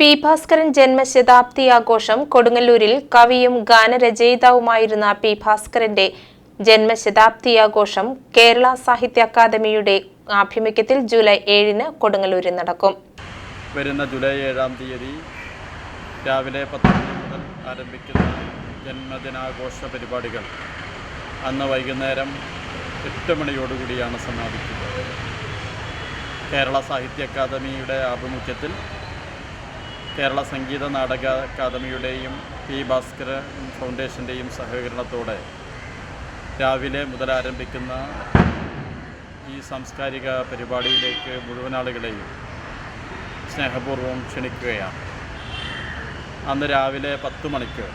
P Bhaskaran ജന്മശതാബ്ദി ആഘോഷം കൊടുങ്ങല്ലൂരിൽ കവിയും ഗാനരചയിതാവുമായിരുന്ന പി ഭാസ്കരന്റെ ജന്മശതാബ്ദി ആഘോഷം കേരള സാഹിത്യ അക്കാദമിയുടെ ആഭിമുഖ്യത്തിൽ ജൂലൈ ഏഴിന് കൊടുങ്ങല്ലൂരിൽ നടക്കും. വരുന്ന ജൂലൈ ഏഴാം തീയതി രാവിലെ പത്ത് മുതൽ ആരംഭിക്കുന്ന ജന്മദിനാഘോഷ പരിപാടികൾ അന്ന് വൈകുന്നേരം എട്ട് മണിയോടുകൂടിയാണ് സമാപിക്കുന്നത്. കേരള സാഹിത്യ അക്കാദമിയുടെ ആഭിമുഖ്യത്തിൽ കേരള സംഗീത നാടക അക്കാദമിയുടെയും പി ഭാസ്കര ഫൗണ്ടേഷന്റെയും സഹകരണത്തോടെ രാവിലെ മുതൽ ആരംഭിക്കുന്ന ഈ സാംസ്കാരിക പരിപാടിയിലേക്ക് മുഴുവൻ ആളുകളെയും സ്നേഹപൂർവം ക്ഷണിക്കുകയാണ്. അന്ന് രാവിലെ പത്ത് മണിക്ക്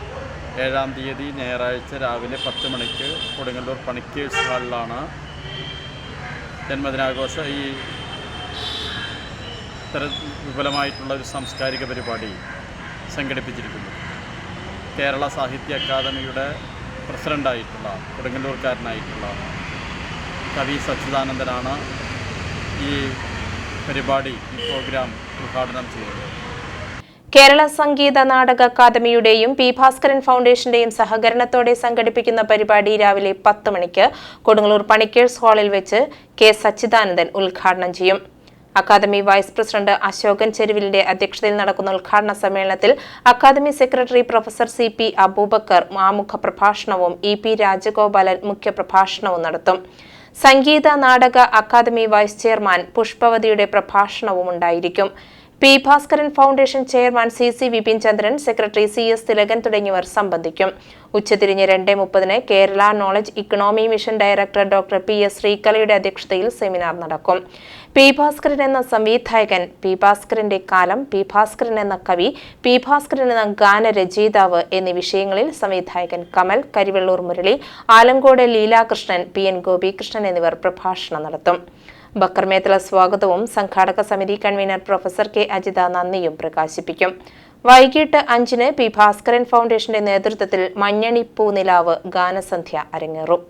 ഏഴാം തീയതി ഞായറാഴ്ച രാവിലെ പത്ത് മണിക്ക് കൊടുങ്ങല്ലൂർ പണിക്കേഴ്സ് ഹാളിലാണ് ജന്മദിനാഘോഷ. ഈ ഇത്തരം വിപുലമായിട്ടുള്ള ഒരു സാംസ്കാരിക പരിപാടി സംഘടിപ്പിച്ചിരിക്കുന്നു. കേരള സാഹിത്യ അക്കാദമിയുടെ പ്രസിഡന്റായിട്ടുള്ള കൊടുങ്ങല്ലൂർക്കാരനായിട്ടുള്ള കവി സച്ചിദാനന്ദനാണ് ഈ പരിപാടി ഈ പ്രോഗ്രാം ഉദ്ഘാടനം ചെയ്തത് കേരള സംഗീത നാടക അക്കാദമിയുടെയും പി ഭാസ്കരൻ ഫൗണ്ടേഷന്റെയും സഹകരണത്തോടെ സംഘടിപ്പിക്കുന്ന പരിപാടി രാവിലെ പത്ത് മണിക്ക് കൊടുങ്ങല്ലൂർ പണിക്കേഴ്സ് ഹാളിൽ വെച്ച് കെ സച്ചിദാനന്ദൻ ഉദ്ഘാടനം ചെയ്യും. അക്കാദമി വൈസ് പ്രസിഡന്റ് അശോകൻ ചെരുവിലിന്റെ അധ്യക്ഷതയിൽ നടക്കുന്ന ഉദ്ഘാടന സമ്മേളനത്തിൽ academy secretary professor C P Abubakar ആമുഖ പ്രഭാഷണവും ഇ പി രാജഗോപാലൻ മുഖ്യപ്രഭാഷണവും നടത്തും. Sangeetha Nataka academy vice chairman പുഷ്പവതിയുടെ പ്രഭാഷണവും ഉണ്ടായിരിക്കും. P Bhaskaran foundation chairman C C Vipin Chandran secretary C S Thilakan തുടങ്ങിയവർ സംബന്ധിക്കും. ഉച്ചതിരിഞ്ഞ് രണ്ട് മുപ്പതിന് Kerala Knowledge Economy Mission director doctor P S ശ്രീകലയുടെ അധ്യക്ഷതയിൽ സെമിനാർ നടക്കും. പി ഭാസ്കരൻ എന്ന സംവിധായകൻ പി ഭാസ്കരന്റെ കാലം പി ഭാസ്കരൻ എന്ന കവി പി ഭാസ്കരൻ എന്ന ഗാനരചയിതാവ് എന്നീ വിഷയങ്ങളിൽ സംവിധായകൻ കമൽ കരിവെള്ളൂർ മുരളി ആലങ്കോട് ലീലാകൃഷ്ണൻ പി എൻ ഗോപികൃഷ്ണൻ എന്നിവർ പ്രഭാഷണം നടത്തും. ബക്കർ മേത്തല സ്വാഗതവും സംഘാടക സമിതി കൺവീനർ പ്രൊഫസർ കെ അജിത നന്ദിയും പ്രകാശിപ്പിക്കും. വൈകിട്ട് അഞ്ചിന് പി ഭാസ്കരൻ ഫൗണ്ടേഷന്റെ നേതൃത്വത്തിൽ മഞ്ഞണി പൂനിലാവ് ഗാനസന്ധ്യ അരങ്ങേറും.